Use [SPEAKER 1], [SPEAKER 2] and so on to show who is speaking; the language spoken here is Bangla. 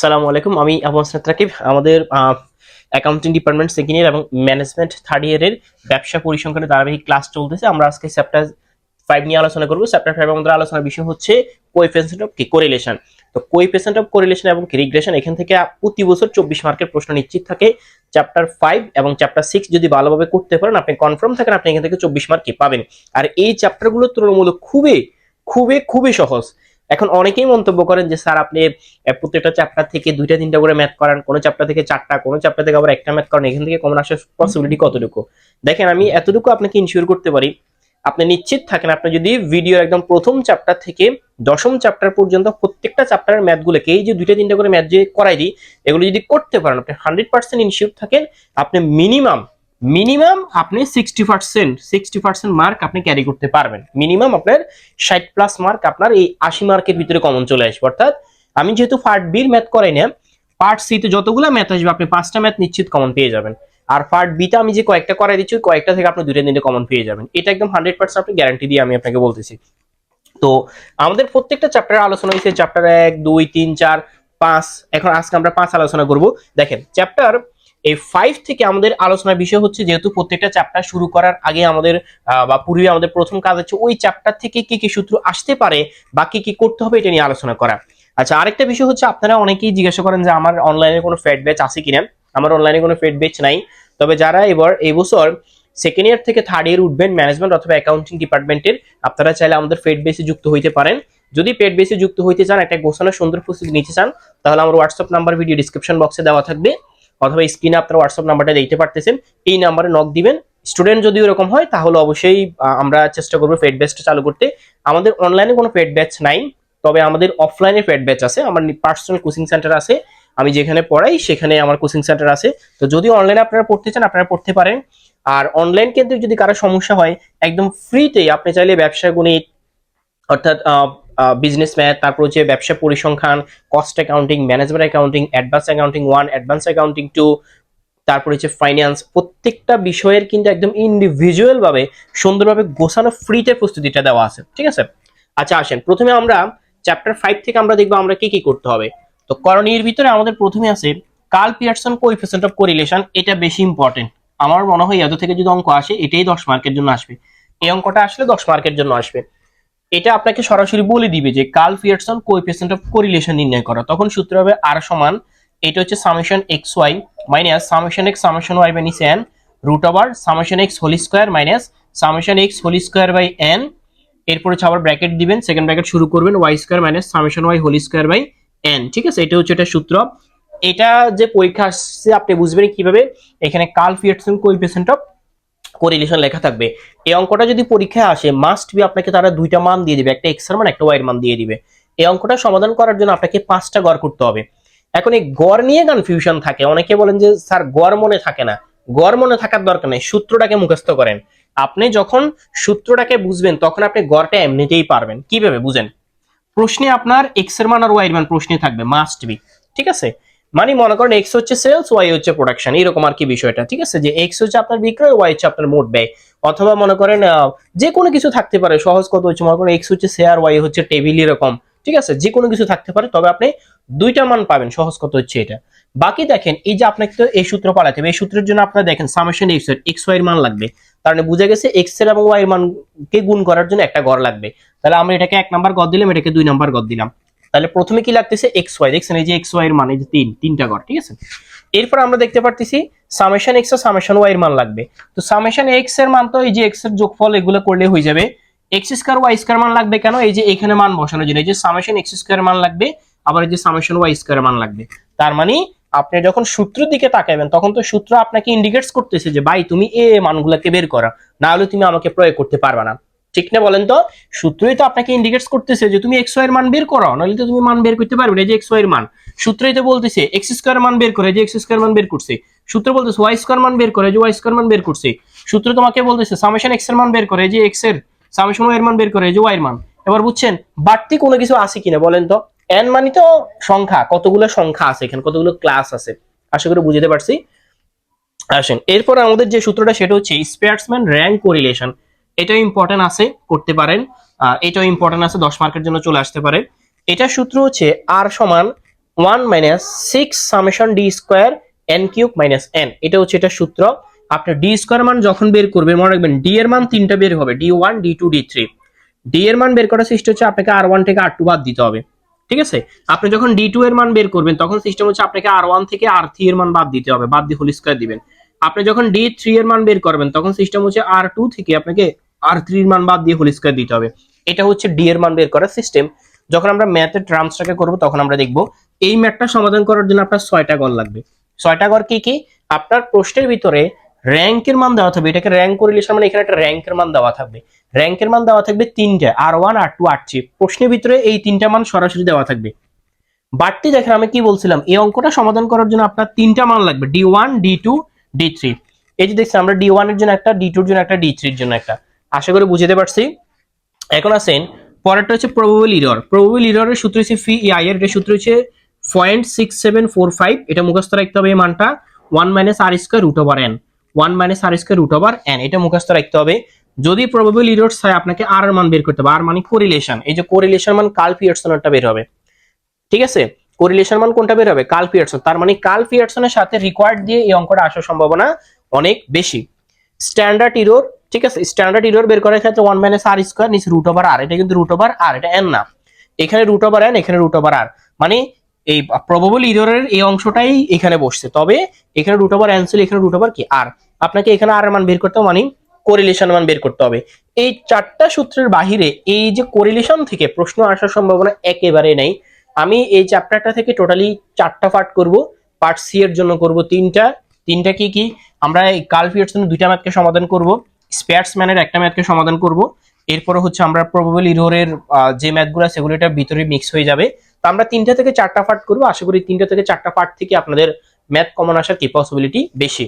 [SPEAKER 1] সালামু আলাইকুম, আমি আবু রাকিব, আমাদের অ্যাকাউন্টিং ডিপার্টমেন্ট সেকেন্ড ইয়ার এবং ম্যানেজমেন্ট থার্ড ইয়ারের ব্যবসা পরিসংখ্যানের ধারাবাহিক ক্লাস চলতেছে। আমরা আজকে চ্যাপ্টার ফাইভ নিয়ে আলোচনা করব। চ্যাপ্টার ফাইভ আমাদের আলোচনার বিষয় হচ্ছে কোএফিসিয়েন্ট অফ কি? কোরিলেশন তো কোএফিসিয়েন্ট অফ কোরিলেশন এবং রিগ্রেশন এখান থেকে প্রতি বছর চব্বিশ মার্কের প্রশ্ন নিশ্চিত থাকে। চ্যাপ্টার ফাইভ এবং চ্যাপ্টার সিক্স যদি ভালোভাবে করতে পারেন, আপনি কনফার্ম থাকেন, আপনি এখান থেকে চব্বিশ মার্ক পাবেন। আর এই চ্যাপ্টারগুলো তুলনামূলক খুবই খুবই খুবই সহজ। এখন অনেকেই মন্তব্য করেন যে, স্যার, আপনি প্রত্যেকটা চ্যাপ্টার থেকে দুইটা, তিনটা করে ম্যাথ করান, কোনো চ্যাপ্টার থেকে চারটা, কোনো চ্যাপ্টার থেকে আবার একটা ম্যাথ করেন, এখান থেকে কমন আসার পসিবিলিটি কতটুকু? দেখেন, আমি এতটুকু আপনাকে ইনশিওর করতে পারি, আপনি নিশ্চিত থাকেন, আপনি যদি ভিডিও একদম প্রথম চ্যাপ্টার থেকে দশম চ্যাপ্টার পর্যন্ত প্রত্যেকটা চ্যাপ্টারের ম্যাথগুলোকে এই যে দুইটা, তিনটা করে ম্যাথ যে করাই দিই, এগুলো যদি করতে পারেন, আপনি হান্ড্রেড পার্সেন্ট ইনশিওর থাকেন, আপনি মিনিমাম মিনিমাম আপনি sixty percent sixty percent mark আপনি ক্যারি করতে পারবেন। মিনিমাম আপনার ষাট প্লাস মার্ক আপনার এই আশি মার্কের ভিতরে কমন চলে আসবে। অর্থাৎ আমি যেহেতু পার্ট বির ম্যাথ করাই না পার্ট সিতে যতগুলো ম্যাথ আসবে, আপনি পাঁচটা ম্যাথ নিশ্চিত কমন পেয়ে যাবেন। আর পার্ট বিতে আমি যে কয়েকটা করাই দিচ্ছি কয়েকটা থেকে আপনি দুইটা তিনটে কমন পেয়ে যাবেন। এটা একদম হান্ড্রেড পার্সেন্ট আপনি গ্যারান্টি দিয়ে আমি আপনাকে বলতেছি। তো আমাদের প্রত্যেকটা চ্যাপ্টারের আলোচনা হয়েছে চ্যাপ্টার এক, দুই, তিন, চার, পাঁচ। এখন আজকে আমরা পাঁচ আলোচনা করব। দেখেন চ্যাপ্টার এই ফাইভ থেকে আমাদের আলোচনার বিষয় হচ্ছে যেহেতু প্রত্যেকটা চ্যাপ্টার শুরু করার আগে আমাদের বা পূর্বে আমাদের প্রথম কাজ হচ্ছে ওই চ্যাপ্টার থেকে কি কি সূত্র আসতে পারে বা কি কি করতে হবে এটা নিয়ে আলোচনা করা। আচ্ছা আরেকটা বিষয় হচ্ছে আপনারা অনেকেই জিজ্ঞাসা করেন যে আমার অনলাইনে কোনো ফেড ব্যাচ আছে কিনা? আমার অনলাইনে কোনো ফেড ব্যাচ নাই। তবে যারা এবার, এই বছর সেকেন্ড ইয়ার থেকে থার্ড ইয়ার উঠবেন ম্যানেজমেন্ট অথবা অ্যাকাউন্টিং ডিপার্টমেন্টের আপনারা চাইলে আমাদের ফেড বেসে যুক্ত হইতে পারেন। যদি পেড বেসে যুক্ত হইতে চান, একটা গোছানো সুন্দর প্রস্তুতি নিতে চান, তাহলে আমার হোয়াটসঅ্যাপ নাম্বার ভিডিও ডিসক্রিপশন বক্সে দেওয়া থাকবে। অথবা স্ক্রিনে আপনার হোয়াটসঅ্যাপ নাম্বারটা দিতে পারতেছেন, এই নাম্বারে নক দিবেন। স্টুডেন্ট যদি ওরকম হয়, তাহলে অবশ্যই আমরা চেষ্টা করব পেড ব্যাচটা চালু করতে। আমাদের অনলাইনে কোনো পেড ব্যাচ নাই, তবে আমাদের অফলাইনে পেড ব্যাচ আছে। আমার পার্সোনাল কোচিং সেন্টার আছে, আমি যেখানে পড়াই, সেখানে আমার কোচিং সেন্টার আছে। তো যদি অনলাইনে আপনারা পড়তে চান, আপনারা পড়তে পারেন। আর অনলাইন কিন্তু যদি কারও সমস্যা হয়, একদম ফ্রিতেই আপনি চাইলে ব্যবসা গণিত, অর্থাৎ বিজনেস ম্যাথ তারপর হচ্ছে ব্যবসা পরিসংখ্যান cost accounting management accounting advance accounting one advance accounting two তারপর হচ্ছে ফাইন্যান্স প্রত্যেকটা বিষয়ের কিন্তু একদম ইন্ডিভিজুয়াল ভাবে সুন্দরভাবে গোছানো ফ্রিতে প্রস্তুতিটা দেওয়া আছে। ঠিক আছে? আচ্ছা আসেন। প্রথমে আমরা চ্যাপ্টার ফাইভ থেকে আমরা দেখব আমরা কি কি করতে হবে। তো করণীয়ের ভিতরে আমাদের প্রথমে আছে Karl Pearson coefficient of correlation এটা বেশি ইম্পর্টেন্ট আমার মনে হয় এত থেকে যদি অঙ্ক আসে, এটাই দশ মার্কের জন্য আসবে। এই অঙ্কটা আসলে দশ মার্কের জন্য আসবে। এটা আপনাকে সরাসরি বলে দিবে যে Karl Pearson coefficient of correlation নির্ণয় করা। তখন সূত্র হবে আর সমান, এটা হচ্ছে summation X Y minus summation X summation Y by N root over summation X whole square minus summation X whole square by N এরপর হচ্ছে আবার ব্র্যাকেট দিবেন সেকেন্ড ব্র্যাকেট শুরু করবেন Y square minus summation Y whole square by N ঠিক আছে? এটা হচ্ছে এটা সূত্র। এটা যে পরীক্ষা আসছে, আপনি বুঝবেন কীভাবে? এখানে Karl Pearson coefficient of correlation লেখা থাকবে। এই অঙ্কটা যদি পরীক্ষায় আসে মাস্ট বি আপনাকে তারা দুইটা মান দিয়ে দিবে, একটা এক্সের মান, একটা ওয়াই এর মান দিয়ে দিবে। এই অঙ্কটা সমাধান করার জন্য আপনাকে পাঁচটা গড় করতে হবে। এখন এই গড় নিয়ে কনফিউশন থাকে। অনেকে বলেন যে, স্যার, গড় মনে থাকে না। গড় মনে থাকার দরকার নেই, সূত্রটাকে মুখস্থ করেন। আপনি যখন সূত্রটাকে বুঝবেন, তখন আপনি গড়টা এমনিতেই পারবেন। কীভাবে? বুঝেন। প্রশ্নে আপনার এক্সের মান আর ওয়াই এর মান প্রশ্নে থাকবে মাস্ট বি ঠিক আছে? মানে মনে করেন এক্স হচ্ছে সেলস ওয়াই হচ্ছে প্রোডাকশন এরকম আর কি বিষয়টা, ঠিক আছে? যে এক্স হচ্ছে আপনার বিক্রয় ওয়াই হচ্ছে আপনার মোট ব্যয়। অথবা মনে করেন যে কোনো কিছু থাকতে পারে, সহজ কত হচ্ছে মনে করেন এক্স হচ্ছে শেয়ার ওয়াই হচ্ছে টেবিল এরকম, ঠিক আছে? যে কোনো কিছু থাকতে পারে, তবে আপনি দুইটা মান পাবেন, সহজ কত হচ্ছে এটা। বাকি দেখেন, এই যে আপনাকে তো এই সূত্র পালাতে হবে, এই সূত্রের জন্য আপনার দেখেন সামেশন এক্সের এক্স ওয়াই এর মান লাগবে। তার মানে বুঝে গেছে এক্সের এবং ওয়াই এর মানকে গুণ করার জন্য একটা গড় লাগবে। তাহলে আমরা এটাকে এক নাম্বার গড় দিলাম, এটাকে দুই নাম্বার গড় দিলাম। তাহলে প্রথমে কি লাগতেছে এক্স ওয়াই দেখছেন এই যে এক্স ওয়াই এর মান যে তিন, তিনটা গড়, ঠিক আছে? এরপর আমরা দেখতে পারতেছি সামেশন এক্স ও সামেশন ওয়াই এর মান লাগবে। তো সামেশন এক্সের মান তো এই যে এক্সের যোগফল এগুলো করলে হয়ে যাবে। এক্স স্কোয়ার ওয়াই স্কোয়ার মান লাগবে কেন? এই যে এখানে মান বসানোর জন্য। এই যে সামেশন এক্স স্কোয়ার মান লাগবে, আবার এই যে সামেশন ওয়াই স্কোয়ার মান লাগবে। তার মানে আপনি যখন সূত্রের দিকে তাকাবেন তখন তো সূত্র আপনাকে ইন্ডিকেটস করতেছে যে, ভাই, তুমি এ মানগুলোকে বের করা। না হলে তুমি আমাকে প্রয়োগ করতে পারবে না। ঠিক না বলেন তো? সূত্রই তো আপনাকে ইন্ডিকেটস করতেছে যে তুমি এক্সের মান বের করো নাহলে তো তুমি মান বের করতে পারবে না যে এক্সের মান। সূত্রই তো বলতেছে এক্স স্কোয়ার মান বের করে যে এক্স স্কোয়ার মান বের করছে। সূত্র বলতেছে ওয়াই স্কোয়ার মান বের করে যে ওয়াই স্কোয়ার মান বের করছে। সূত্র তোমাকে বলতেছে সামেশন এক্সের মান বের করে যে এক্সের সামেশন এর মান বের করে যে ওয়াই এর মান। এবার বুঝছেন, বাড়তি কোনো কিছু আছে কিনা বলেন তো? এন মানে তো সংখ্যা, কতগুলো সংখ্যা আছে এখানে, কতগুলো ক্লাস আছে। আশা করি বুঝতে পারছি। আসেন, এরপর আমাদের যে সূত্রটা, সেটা হচ্ছে স্পেয়ার্সম্যান র্যাঙ্ক কোরিলেশন এটাও ইম্পর্টেন্ট আছে, করতে পারেন। এটাও ইম্পর্টেন্ট আছে, দশ মার্কের জন্য চলে আসতে পারে। এটা সূত্র হচ্ছে আর সমান one minus six summation D square N cube minus N এটা হচ্ছে এটা সূত্র। আপনি ডি স্কোয়ার মান যখন বের করবেন, মনে রাখবেন ডি এর মান তিনটা বের হবে D one D two D three D এর মান বের করার সিস্টেম হচ্ছে আপনাকে আর ওয়ান থেকে আর টু বাদ দিতে হবে। ঠিক আছে? আপনি যখন ডি টু এর মান বের করবেন, তখন সিস্টেম হচ্ছে আপনাকে আর ওয়ান থেকে আর থ্রি এর মান বাদ দিতে হবে। বাদ দিয়ে হোল স্কোয়ার দিবেন। আপনি যখন ডি থ্রি এর মান বের করবেন, তখন সিস্টেম হচ্ছে আর টু থেকে আপনাকে আর থ্রির মান বাদ দিয়ে হোল স্কোয়ার দিতে হবে। এটা হচ্ছে ডি এর মান বের করার সিস্টেম যখন আমরা ম্যাথের টার্মসটাকে করব, তখন আমরা দেখব এই ম্যাথটা সমাধান করার জন্য আপনার ছয়টা গড় লাগবে। ছয়টা গড় কি কি? আপনার প্রশ্নের ভিতরে র্যাঙ্কের মান দেওয়া থাকবে। এটাকে র্যাঙ্ক করিলেশন মানে এখানে একটা র্যাঙ্কের মান দেওয়া থাকবে। র্যাঙ্কের মান দেওয়া থাকবে তিনটা R one R two R three প্রশ্নের ভিতরে এই তিনটা মান সরাসরি দেওয়া থাকবে। বাড়তি দেখেন আমি কি বলছিলাম, এই অঙ্কটা সমাধান করার জন্য আপনার তিনটা মান লাগবে। D one D two D three এই যে দেখছি আমরা ডি ওয়ানের জন্য একটা ডি টুর জন্য একটা ডি থ্রির জন্য একটা। আশা করি বুঝতে পারছি। এখন আসেন, পরেরটা হচ্ছে প্রবাবল ইরর প্রবাবল ইররের সূত্র হচ্ছে ফি আই এর সূত্র হচ্ছে point six seven four five এটা মুখস্থ রাখতে হবে এই মানটা। One minus R square root over N one minus R square root over N এটা মুখস্থ রাখতে হবে। যদি প্রবাবল ইরর চাই আপনাকে আর এর মান বের করতে হবে। আর মানে কোরিলেশন এই যে কোরিলেশন মান কাল পিয়ারসনেরটা বের হবে। ঠিক আছে? কোরিলেশন মান কোনটা বের হবে? কাল পিয়ারসন তার মানে কাল পিয়ারসনের সাথে রিকোয়ার্ড দিয়ে এই অঙ্কটা আসার সম্ভাবনা অনেক বেশি। স্ট্যান্ডার্ড ইরোর ঠিক আছে? স্ট্যান্ডার্ড ইরোর বের করার ক্ষেত্রে ওয়ান মাইনাস আর স্কোয়ার নিচে রুট ওভার আর এটা কিন্তু রুট ওভার আর এটা এন না। এখানে রুট ওভার এন এখানে রুট ওভার আর মানে এই প্রবাবল ইররের এই অংশটাই এখানে বসছে। তবে এখানে রুট ওভার এন ছিল, এখানে রুট ওভার কি? আর আপনাকে এখানে আর মান বের করতে হবে মানে কোরিলেশন মান বের করতে হবে। এই চারটা সূত্রের বাহিরে এই যে কোরিলেশন থেকে প্রশ্ন আসার সম্ভাবনা একেবারে নেই। আমি এই চ্যাপ্টারটা থেকে টোটালি চারটা পার্ট করব। পার্ট সি এর জন্য করব তিনটা। তিনটা কি কি? আমরা এই কাল পিয়ারসনের দুইটা ম্যাথকে সমাধান করব। স্প্যাটসম্যানের একটা ম্যাথকে সমাধান করব। এরপরে হচ্ছে আমরা প্রবাবল ইরোরের যে ম্যাথগুলো সেগুলো এটা ভিতরে মিক্স হয়ে যাবে। তো আমরা তিনটা থেকে চারটা পার্ট করব। আশা করি তিনটা থেকে চারটা পার্ট থেকে আপনাদের ম্যাথ কমন আসার কি পসিবিলিটি বেশি।